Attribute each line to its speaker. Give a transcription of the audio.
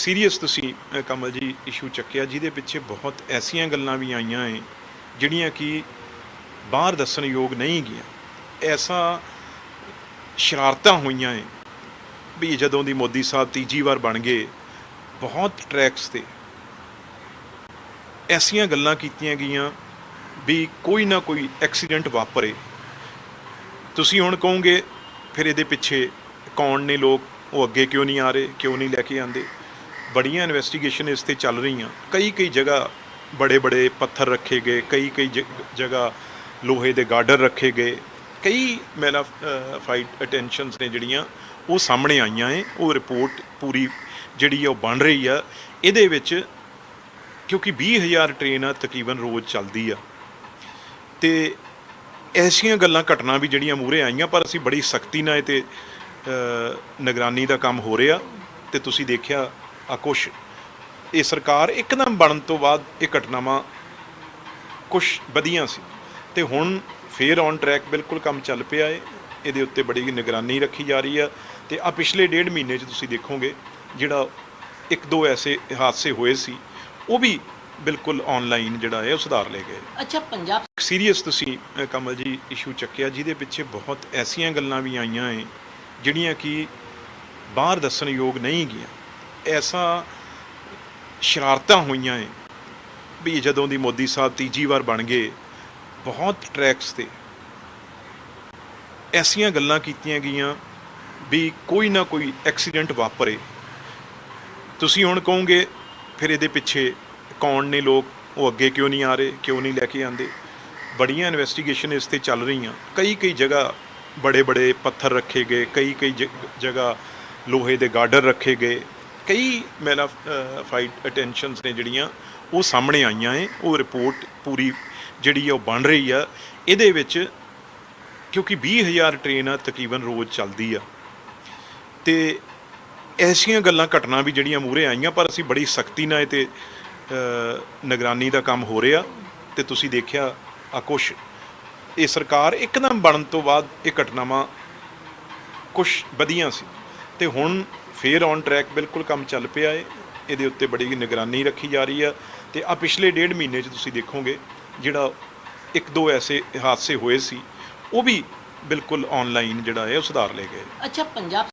Speaker 1: Serious ਤੁਸੀਂ Kamal ji issue ਚੱਕਿਆ, ਜਿਹਦੇ ਪਿੱਛੇ ਬਹੁਤ ਐਸੀਆਂ ਗੱਲਾਂ ਵੀ ਆਈਆਂ ਏ, ਜਿਹੜੀਆਂ ਕਿ ਬਾਹਰ ਦੱਸਣ ਯੋਗ ਨਹੀਂ ਗਈਆਂ। ਐਸਾ ਸ਼ਰਾਰਤਾਂ ਹੋਈਆਂ ਏ, ਵੀ ਜਦੋਂ ਦੀ ਮੋਦੀ ਸਾਹਿਬ ਤੀਜੀ ਵਾਰ ਬਣ ਗਏ, ਬਹੁਤ ਟਰੈਕਸ ਤੇ ਐਸੀਆਂ ਗੱਲਾਂ ਕੀਤੀਆਂ ਗਈਆਂ ਵੀ ਕੋਈ ਨਾ ਕੋਈ ਐਕਸੀਡੈਂਟ ਵਾਪਰੇ। ਤੁਸੀਂ ਹੁਣ ਕਹੋਗੇ, ਫਿਰ ਇਹਦੇ ਪਿੱਛੇ ਕੌਣ ਨੇ ਲੋਕ, ਉਹ ਅੱਗੇ ਕਿਉਂ ਨਹੀਂ ਆ ਰਹੇ, ਕਿਉਂ ਨਹੀਂ ਲੈ ਕੇ ਆਂਦੇ ਬੜੀਆਂ ਇਨਵੈਸਟੀਗੇਸ਼ਨ ਇਸ ਤੇ ਚੱਲ ਰਹੀਆਂ। ਕਈ ਕਈ ਜਗ੍ਹਾ ਬੜੇ ਬੜੇ ਪੱਥਰ ਰੱਖੇ ਗਏ, ਕਈ ਕਈ ਜ- ਜਗ੍ਹਾ ਲੋਹੇ ਦੇ ਗਾਰਡਰ ਰੱਖੇ ਗਏ। ਕਈ ਮੈਲਾ ਫਾਈਟ ਅਟੈਂਸ਼ਨਸ ਨੇ ਜਿਹੜੀਆਂ ਉਹ ਸਾਹਮਣੇ ਆਈਆਂ ਏ, ਉਹ ਰਿਪੋਰਟ ਪੂਰੀ ਜਿਹੜੀ ਆ ਉਹ ਬਣ ਰਹੀ ਆ। ਇਹਦੇ ਵਿੱਚ ਕਿਉਂਕਿ 20000 ਟ੍ਰੇਨ ਤਕਰੀਬਨ ਰੋਜ਼ ਚੱਲਦੀ ਆ। ਤੇ ਐਸੀਆਂ ਗੱਲਾਂ ਘਟਨਾ ਵੀ ਜਿਹੜੀਆਂ ਮੂਰੇ ਆਈਆਂ, ਪਰ ਅਸੀਂ ਬੜੀ ਸਖਤੀ ਨਾਲ ਇਹ ਤੇ ਨਿਗਰਾਨੀ ਦਾ ਕੰਮ ਹੋ ਰਿਹਾ। ਤੇ ਤੁਸੀਂ ਦੇਖਿਆ ਆ ਕੁਛ। ਇਹ ਸਰਕਾਰ ਇੱਕਦਮ ਬਣਨ ਤੋਂ ਬਾਅਦ ਇਹ ਘਟਨਾਵਾਂ ਕੁਝ ਵਧੀਆਂ ਸੀ। ਤੇ ਹੁਣ ਫੇਰ ਔਨ ਟਰੈਕ ਬਿਲਕੁਲ ਕੰਮ ਚੱਲ ਪਿਆ ਏ। ਇਹਦੇ ਉੱਤੇ ਬੜੀ ਨਿਗਰਾਨੀ ਰੱਖੀ ਜਾ ਰਹੀ ਆ। ਤੇ ਆ ਪਿਛਲੇ ਡੇਢ ਮਹੀਨੇ 'ਚ ਤੁਸੀਂ ਦੇਖੋਗੇ ਜਿਹੜਾ ਇੱਕ ਦੋ ਐਸੇ ਹਾਦਸੇ ਹੋਏ ਸੀ ਉਹ ਵੀ ਬਿਲਕੁਲ ਆਨਲਾਈਨ ਜਿਹੜਾ ਹੈ ਉਹ ਸੁਧਾਰ ਲਏ ਗਏ।
Speaker 2: ਅੱਛਾ ਪੰਜਾਬ
Speaker 1: ਸੀਰੀਅਸ ਤੁਸੀਂ ਅ, ਕਮਲ ਜੀ ਇਸ਼ੂ ਚੱਕਿਆ ਜਿਹਦੇ ਪਿੱਛੇ ਬਹੁਤ ਐਸੀਆਂ ਗੱਲਾਂ ਵੀ ਆਈਆਂ ਏ ਜਿਹੜੀਆਂ ਕਿ ਬਾਹਰ ਦੱਸਣ ਯੋਗ ਨਹੀਂ ਗਈਆਂ। ਐਸਾ ਸ਼ਰਾਰਤਾਂ ਹੋਈਆਂ ਏ ਵੀ ਜਦੋਂ ਦੀ ਮੋਦੀ ਸਾਹਿਬ ਤੀਜੀ ਵਾਰ ਬਣ ਗਏ, ਬਹੁਤ ਟਰੈਕਸ ਤੇ ਐਸੀਆਂ ਗੱਲਾਂ ਕੀਤੀਆਂ ਗਈਆਂ ਵੀ ਕੋਈ ਨਾ ਕੋਈ ਐਕਸੀਡੈਂਟ ਵਾਪਰੇ। ਤੁਸੀਂ ਹੁਣ ਕਹੋਗੇ, ਫਿਰ ਇਹਦੇ ਪਿੱਛੇ ਕੌਣ ਨੇ ਲੋਕ? ਉਹ ਅੱਗੇ ਕਿਉਂ ਨਹੀਂ ਆ ਰਹੇ? ਕਿਉਂ ਨਹੀਂ ਲੈ ਕੇ ਆਂਦੇ ਬੜੀਆਂ ਇਨਵੈਸਟੀਗੇਸ਼ਨ ਇਸ ਤੇ ਚੱਲ ਰਹੀਆਂ। ਕਈ ਕਈ ਜਗ੍ਹਾ ਬੜੇ ਬੜੇ ਪੱਥਰ ਰੱਖੇ ਗਏ ਕਈ ਕਈ ਜ- ਜਗ੍ਹਾ ਲੋਹੇ ਦੇ ਗਾਰਡਰ ਰੱਖੇ ਗਏ। ਕਈ ਮੈਲਾ ਫਾਈਟ ਅਟੈਂਸ਼ਨਸ ਨੇ ਜਿਹੜੀਆਂ, ਉਹ ਸਾਹਮਣੇ ਆਈਆਂ ਏ, ਉਹ ਰਿਪੋਰਟ ਪੂਰੀ ਜਿਹੜੀ ਆ ਉਹ ਬਣ ਰਹੀ ਆ। ਇਹਦੇ ਵਿੱਚ ਕਿਉਂਕਿ 20000 ਟ੍ਰੇਨ ਤਕਰੀਬਨ ਰੋਜ਼ ਚੱਲਦੀ ਆ। ਤੇ ਐਸੀਆਂ ਗੱਲਾਂ, ਘਟਨਾ ਵੀ ਜਿਹੜੀਆਂ ਮੂਰੇ ਆਈਆਂ, ਪਰ ਅਸੀਂ ਬੜੀ ਸਖਤੀ ਨਾਲ ਇਹ ਤੇ ਨਿਗਰਾਨੀ ਦਾ ਕੰਮ ਹੋ ਰਿਹਾ। ਤੇ ਤੁਸੀਂ ਦੇਖਿਆ ਆ ਕੁਛ ਇਹ ਸਰਕਾਰ ਇੱਕਦਮ ਬਣਨ ਤੋਂ ਬਾਅਦ ਇਹ ਘਟਨਾਵਾਂ ਕੁਝ ਵਧੀਆਂ ਸੀ। ਤੇ ਹੁਣ ਫੇਰ ਔਨ ਟਰੈਕ ਬਿਲਕੁਲ ਕੰਮ ਚੱਲ ਪਿਆ ਏ। ਇਹਦੇ ਉੱਤੇ ਬੜੀ ਨਿਗਰਾਨੀ ਰੱਖੀ ਜਾ ਰਹੀ ਆ ਤੇ ਆ ਪਿਛਲੇ ਡੇਢ ਮਹੀਨੇ 'ਚ ਤੁਸੀਂ ਦੇਖੋਗੇ, ਜਿਹੜਾ ਇੱਕ ਦੋ ਐਸੇ ਹਾਦਸੇ ਹੋਏ ਸੀ, ਉਹ ਵੀ ਬਿਲਕੁਲ ਆਨਲਾਈਨ ਜਿਹੜਾ ਹੈ ਉਹ ਸੁਧਾਰ ਲਏ ਗਏ।
Speaker 2: ਅੱਛਾ ਪੰਜਾਬ